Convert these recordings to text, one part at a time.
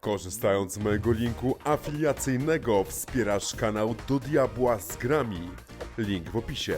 Korzystając z mojego linku afiliacyjnego wspierasz kanał Do Diabła z Grami. Link w opisie.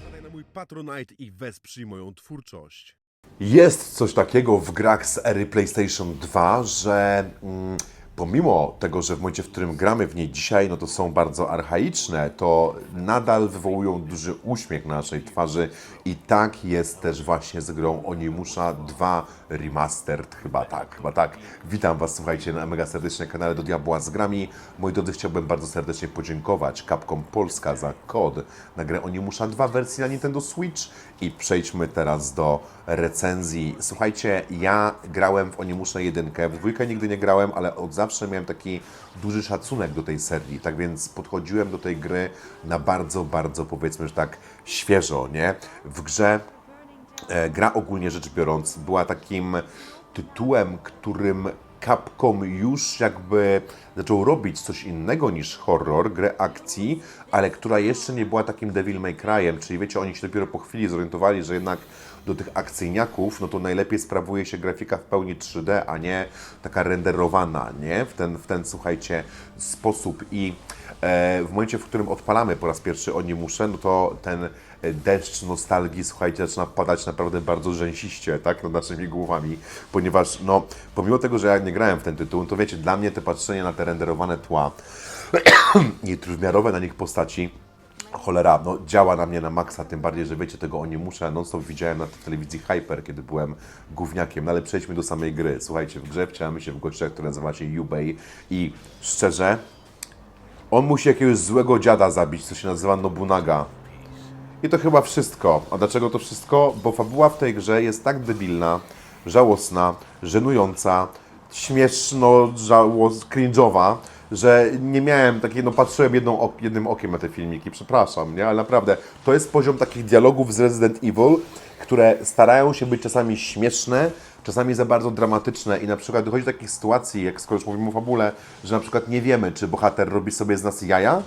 Wpadaj na mój Patronite i wesprzyj moją twórczość. Jest coś takiego w grach z ery PlayStation 2, że mm, pomimo tego, że w momencie, w którym gramy w niej dzisiaj, no to są bardzo archaiczne, to nadal wywołują duży uśmiech na naszej twarzy i tak jest też właśnie z grą Onimusha 2 Remastered, chyba tak, chyba tak. Witam Was, słuchajcie, na mega serdecznie kanale Do Diabła z grami. Moi drodzy, chciałbym bardzo serdecznie podziękować Capcom Polska za kod na grę Onimusha 2 w wersji na Nintendo Switch i przejdźmy teraz do recenzji. Słuchajcie, ja grałem w Onimusha 1, w dwójkę nigdy nie grałem, ale od zawsze miałem taki duży szacunek do tej serii, tak więc podchodziłem do tej gry na bardzo, bardzo powiedzmy, że tak świeżo, nie? W grze e, gra ogólnie rzecz biorąc była takim tytułem, którym Capcom już jakby zaczął robić coś innego niż horror, grę akcji, ale która jeszcze nie była takim Devil May Cry'em, czyli wiecie, oni się dopiero po chwili zorientowali, że jednak do tych akcyjniaków, no to najlepiej sprawuje się grafika w pełni 3D, a nie taka renderowana, nie? W ten, w ten słuchajcie, sposób i e, w momencie, w którym odpalamy po raz pierwszy o nie muszę, no to ten deszcz nostalgii, słuchajcie, zaczyna padać naprawdę bardzo rzęsiście, tak, nad naszymi głowami, ponieważ, no, pomimo tego, że ja nie grałem w ten tytuł, to wiecie, dla mnie te patrzenie na te renderowane tła i trójmiarowe na nich postaci, cholera, no działa na mnie na maksa, tym bardziej, że wiecie, tego o nie muszę, non stop widziałem na telewizji Hyper, kiedy byłem gówniakiem, no ale przejdźmy do samej gry. Słuchajcie, w grze wcielamy się w gościa, który nazywa się Yubei i szczerze, on musi jakiegoś złego dziada zabić, co się nazywa Nobunaga. I to chyba wszystko. A dlaczego to wszystko? Bo fabuła w tej grze jest tak debilna, żałosna, żenująca, śmieszno, żałos, cringe'owa, że nie miałem takiej, no patrzyłem jedną, jednym okiem na te filmiki, przepraszam, nie? Ale naprawdę, to jest poziom takich dialogów z Resident Evil, które starają się być czasami śmieszne, czasami za bardzo dramatyczne i na przykład dochodzi do takich sytuacji, jak skoro już mówimy o fabule, że na przykład nie wiemy, czy bohater robi sobie z nas jaja,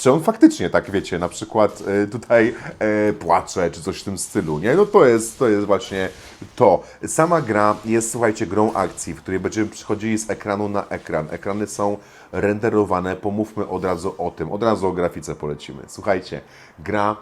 czy on faktycznie tak, wiecie, na przykład e, tutaj e, płacze, czy coś w tym stylu, nie? No to jest, to jest właśnie to. Sama gra jest, słuchajcie, grą akcji, w której będziemy przechodzili z ekranu na ekran. Ekrany są renderowane, pomówmy od razu o tym, od razu o grafice polecimy. Słuchajcie, gra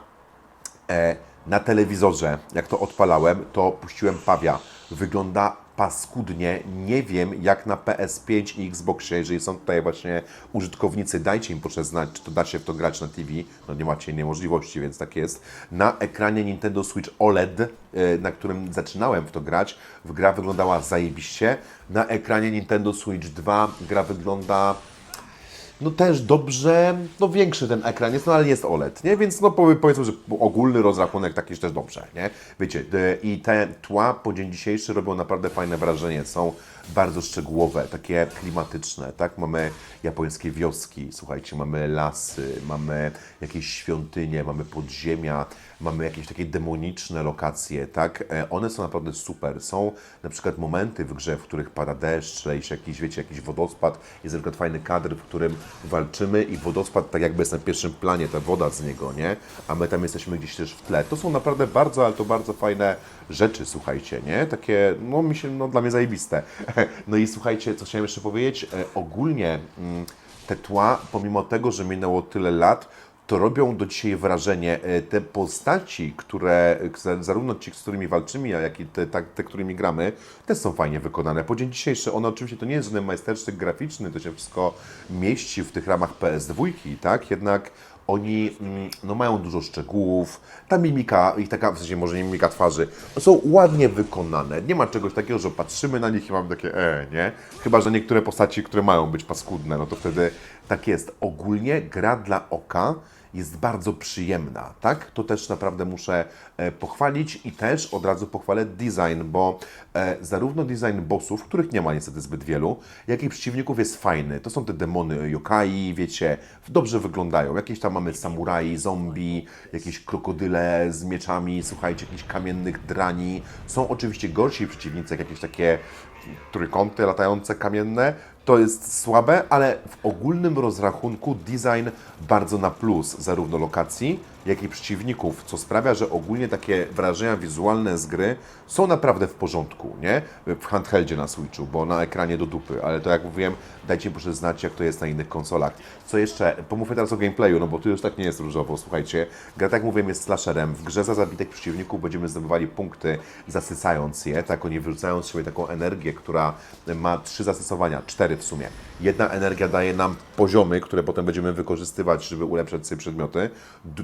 e, na telewizorze, jak to odpalałem, to puściłem pawia. Wygląda paskudnie. Nie wiem, jak na PS5 i Xboxie, jeżeli są tutaj właśnie użytkownicy, dajcie im proszę znać, czy to da się w to grać na TV. No nie macie innej możliwości, więc tak jest. Na ekranie Nintendo Switch OLED, e, na którym zaczynałem w to grać, gra wyglądała zajebiście. Na ekranie Nintendo Switch 2 gra wygląda no też dobrze, no większy ten ekran jest, no ale jest OLED, nie? Więc no powie- powiedzmy, że ogólny rozrachunek taki jest też dobrze, nie? Wiecie, i te tła po dzień dzisiejszy robią naprawdę fajne wrażenie, są bardzo szczegółowe, takie klimatyczne, tak? Mamy japońskie wioski, słuchajcie, mamy lasy, mamy jakieś świątynie, mamy podziemia, mamy jakieś takie demoniczne lokacje, tak? E, One są naprawdę super. Są na przykład momenty w grze, w których pada deszcz, lejszy jakiś, wiecie, jakiś wodospad. Jest na przykład fajny kadr, w którym walczymy i wodospad tak jakby jest na pierwszym planie, ta woda z niego, nie? A my tam jesteśmy gdzieś też w tle. To są naprawdę bardzo, ale to bardzo fajne rzeczy, słuchajcie, nie? Takie, no mi się, no dla mnie zajebiste. No i słuchajcie, co chciałem jeszcze powiedzieć, e, ogólnie mm, te tła, pomimo tego, że minęło tyle lat, to robią do dzisiaj wrażenie. E, Te postaci, które zarówno ci, z którymi walczymy, jak i te, tak- te, którymi gramy, też są fajnie wykonane. Po dzień dzisiejszy, one oczywiście to nie jest żaden majstersztyk graficzny, to się wszystko mieści w tych ramach PS2, tak? Jednak oni mm, no, mają dużo szczegółów, ta mimika, i taka, w sensie może nie mimika twarzy, są ładnie wykonane. Nie ma czegoś takiego, że patrzymy na nich i mamy takie e, nie? Chyba, że niektóre postaci, które mają być paskudne, no to wtedy tak jest. Ogólnie gra dla oka jest bardzo przyjemna, tak? To też naprawdę muszę e, pochwalić i też od razu pochwalę design, bo e, zarówno design bossów, których nie ma niestety zbyt wielu, jak i przeciwników jest fajny. To są te demony yokai, wiecie, dobrze wyglądają. Jakieś tam mamy samurai, zombie, jakieś krokodyle z mieczami, słuchajcie, jakichś kamiennych drani. Są oczywiście gorsi przeciwnicy, jak jakieś takie trójkąty latające kamienne, to jest słabe, ale w ogólnym rozrachunku design bardzo na plus, zarówno lokacji, jak i przeciwników, co sprawia, że ogólnie takie wrażenia wizualne z gry są naprawdę w porządku, nie? W handheldzie na Switchu, bo na ekranie do dupy, ale to jak mówiłem, dajcie proszę znać, jak to jest na innych konsolach. Co jeszcze? Pomówmy teraz o gameplayu, no bo tu już tak nie jest różowo, słuchajcie. Gra, tak mówiłem, jest slasherem. W grze za zabitych przeciwników będziemy zdobywali punkty, zasysając je, tak? Oni wyrzucają z siebie taką energię, która ma trzy zastosowania, cztery w sumie. Jedna energia daje nam poziomy, które potem będziemy wykorzystywać, żeby ulepszać sobie przedmioty,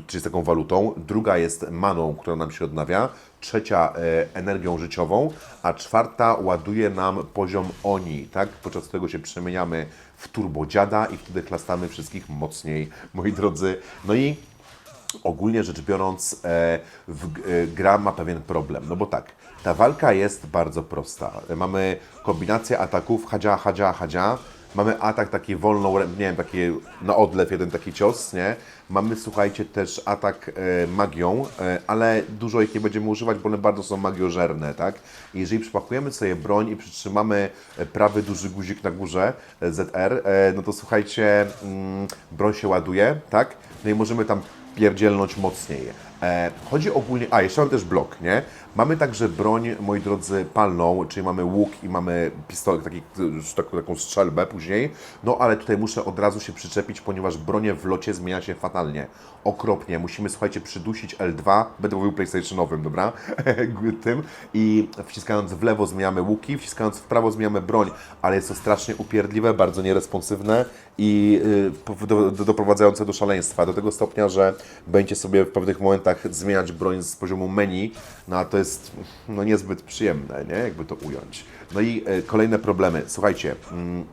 czyli taką walutą. Druga jest maną, która nam się odnawia. Trzecia e, energią życiową, a czwarta ładuje nam poziom oni, tak? Podczas którego się przemieniamy w turbodziada i wtedy chlastamy wszystkich mocniej, moi drodzy. No i ogólnie rzecz biorąc, e, w, e, gra ma pewien problem. No bo tak, ta walka jest bardzo prosta. E, Mamy kombinację ataków hadzia, hadzia, hadzia. Mamy atak taki wolną, nie wiem, taki na odlew, jeden taki cios, nie? Mamy, słuchajcie, też atak e, magią, e, ale dużo ich nie będziemy używać, bo one bardzo są magiożerne, tak? I jeżeli przypakujemy sobie broń i przytrzymamy e, prawy duży guzik na górze, e, ZR, e, no to słuchajcie, mm, broń się ładuje, tak? No i możemy tam pierdzielnąć mocniej. E, chodzi ogólnie, a jeszcze mam też blok, nie? Mamy także broń, moi drodzy, palną, czyli mamy łuk i mamy pistolet, taki, taką, strzelbę później, no ale tutaj muszę od razu się przyczepić, ponieważ bronie w locie zmienia się fatalnie, okropnie, musimy, słuchajcie, przydusić L2, będę mówił PlayStationowym, dobra, tym. I wciskając w lewo zmieniamy łuki, wciskając w prawo zmieniamy broń, ale jest to strasznie upierdliwe, bardzo nieresponsywne i y, po- do, do, doprowadzające do szaleństwa, do tego stopnia, że będziecie sobie w pewnych momentach zmieniać broń z poziomu menu, no a to jest no, niezbyt przyjemne, nie? jakby to ująć. No i y, kolejne problemy. Słuchajcie, mm,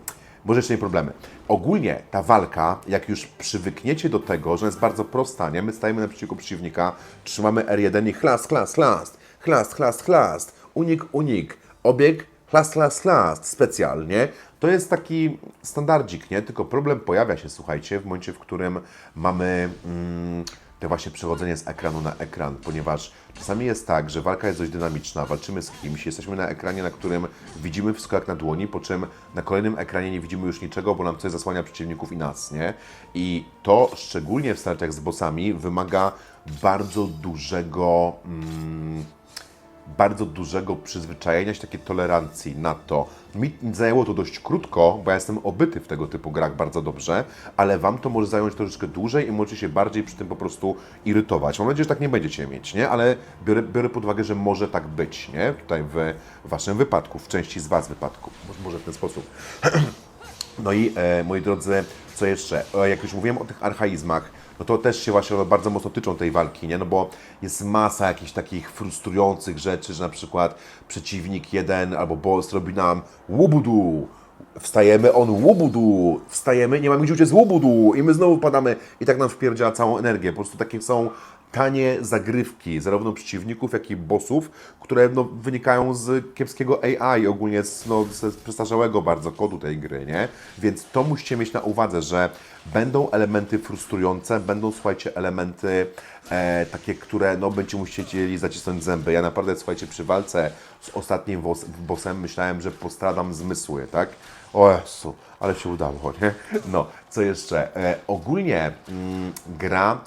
może jeszcze nie problemy. Ogólnie ta walka, jak już przywykniecie do tego, że jest bardzo prosta, nie? My stajemy naprzeciwko przeciwnika, trzymamy R1 i chlast, chlast, chlast, chlast, chlast, chlast, unik, unik, obieg, chlast, chlast, chlast, specjalnie. To jest taki standardzik, nie? Tylko problem pojawia się, słuchajcie, w momencie, w którym mamy mm, te właśnie przechodzenie z ekranu na ekran, ponieważ czasami jest tak, że walka jest dość dynamiczna, walczymy z kimś, jesteśmy na ekranie, na którym widzimy wszystko jak na dłoni, po czym na kolejnym ekranie nie widzimy już niczego, bo nam coś zasłania przeciwników i nas, nie? I to szczególnie w starciach z bossami wymaga bardzo dużego... Mm, bardzo dużego przyzwyczajenia się, takiej tolerancji na to. Mi zajęło to dość krótko, bo ja jestem obyty w tego typu grach bardzo dobrze, ale Wam to może zająć troszeczkę dłużej i możecie się bardziej przy tym po prostu irytować. Mam nadzieję, że tak nie będziecie mieć, nie? Ale biorę, biorę pod uwagę, że może tak być, nie? Tutaj w Waszym wypadku, w części z Was wypadku. Może- w ten sposób. No i e, moi drodzy, co jeszcze? Jak już mówiłem o tych archaizmach, no to też się właśnie bardzo mocno tyczą tej walki, nie? No bo jest masa jakichś takich frustrujących rzeczy, że na przykład przeciwnik jeden albo boss robi nam łubudu, wstajemy, on łubudu, wstajemy, nie mamy gdzie uciec łubudu i my znowu padamy i tak nam wpierdziela całą energię. Po prostu takie są tanie zagrywki, zarówno przeciwników, jak i bossów, które no, wynikają z kiepskiego AI, ogólnie z, no, z przestarzałego bardzo kodu tej gry, nie? Więc to musicie mieć na uwadze, że będą elementy frustrujące, będą, słuchajcie, elementy e, takie, które, no, będziecie musieli zacisnąć zęby. Ja naprawdę, słuchajcie, przy walce z ostatnim bossem myślałem, że postradam zmysły, tak? O Jezu, ale się udało, nie? No, co jeszcze? E, ogólnie mm, gra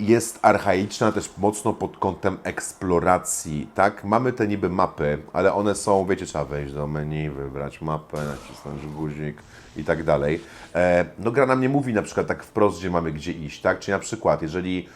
jest archaiczna też mocno pod kątem eksploracji, tak? Mamy te niby mapy, ale one są, wiecie, trzeba wejść do menu, wybrać mapę, nacisnąć guzik i tak dalej. E, no gra nam nie mówi na przykład tak wprost, gdzie mamy gdzie iść, tak? Czyli na przykład, jeżeli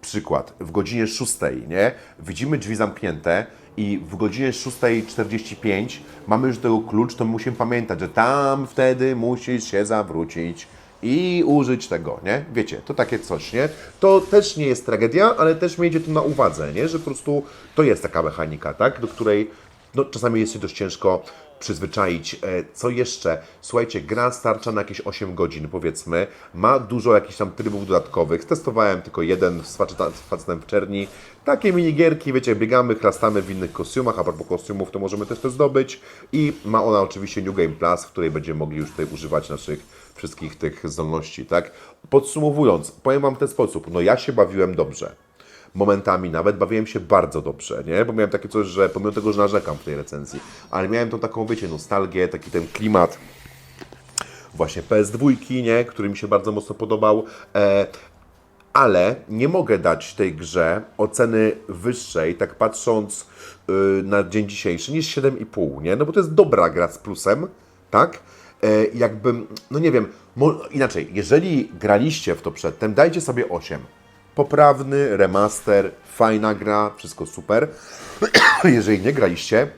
przykład, w godzinie 6, nie? Widzimy drzwi zamknięte i w godzinie 6.45 mamy już tego klucz, to musimy pamiętać, że tam wtedy musisz się zawrócić i użyć tego, nie? Wiecie, to takie coś, nie? To też nie jest tragedia, ale też miejcie to na uwadze, nie? Że po prostu to jest taka mechanika, tak? Do której no, czasami jest się dość ciężko przyzwyczaić. E, Co jeszcze? Słuchajcie, gra starcza na jakieś 8 godzin, powiedzmy. Ma dużo jakichś tam trybów dodatkowych. Testowałem tylko jeden z facetem w czerni. Takie minigierki, wiecie, biegamy, chlastamy w innych kostiumach, a propos kostiumów, to możemy też to zdobyć. I ma ona oczywiście New Game Plus, w której będziemy mogli już tutaj używać naszych wszystkich tych zdolności, tak? Podsumowując, powiem Wam w ten sposób. No ja się bawiłem dobrze. Momentami nawet bawiłem się bardzo dobrze, nie? Bo miałem takie coś, że pomimo tego, że narzekam w tej recenzji, ale miałem tą taką, wiecie, nostalgię, taki ten klimat właśnie PS2, nie? który mi się bardzo mocno podobał. E, ale nie mogę dać tej grze oceny wyższej, tak patrząc y, na dzień dzisiejszy, niż 7,5, nie? No bo to jest dobra gra z plusem, tak? E, jakbym, no nie wiem, inaczej, jeżeli graliście w to przedtem, dajcie sobie 8. Poprawny remaster, fajna gra, wszystko super. jeżeli nie graliście,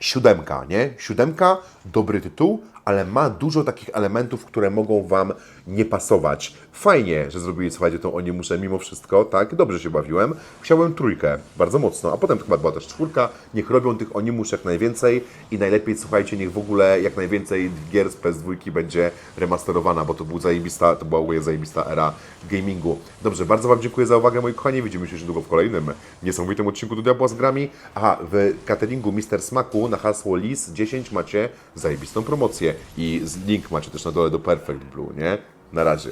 siódemka, nie? Siódemka, dobry tytuł, ale ma dużo takich elementów, które mogą Wam nie pasować. Fajnie, że zrobili, słuchajcie, tą O mimo wszystko, tak? Dobrze się bawiłem. Chciałem trójkę, bardzo mocno, a potem chyba była też czwórka. Niech robią tych O jak najwięcej i najlepiej, słuchajcie, niech w ogóle jak najwięcej gier z PS2 będzie remasterowana, bo to, był zajebista, to była w ogóle zajebista era gamingu. Dobrze, bardzo Wam dziękuję za uwagę, moi kochani. Widzimy się już niedługo w kolejnym niesamowitym odcinku do Diabła z grami. Aha, w cateringu Mister Smaku na hasło LIS10 macie zajebistą promocję i link macie też na dole do Perfect Blue, nie? Na razie.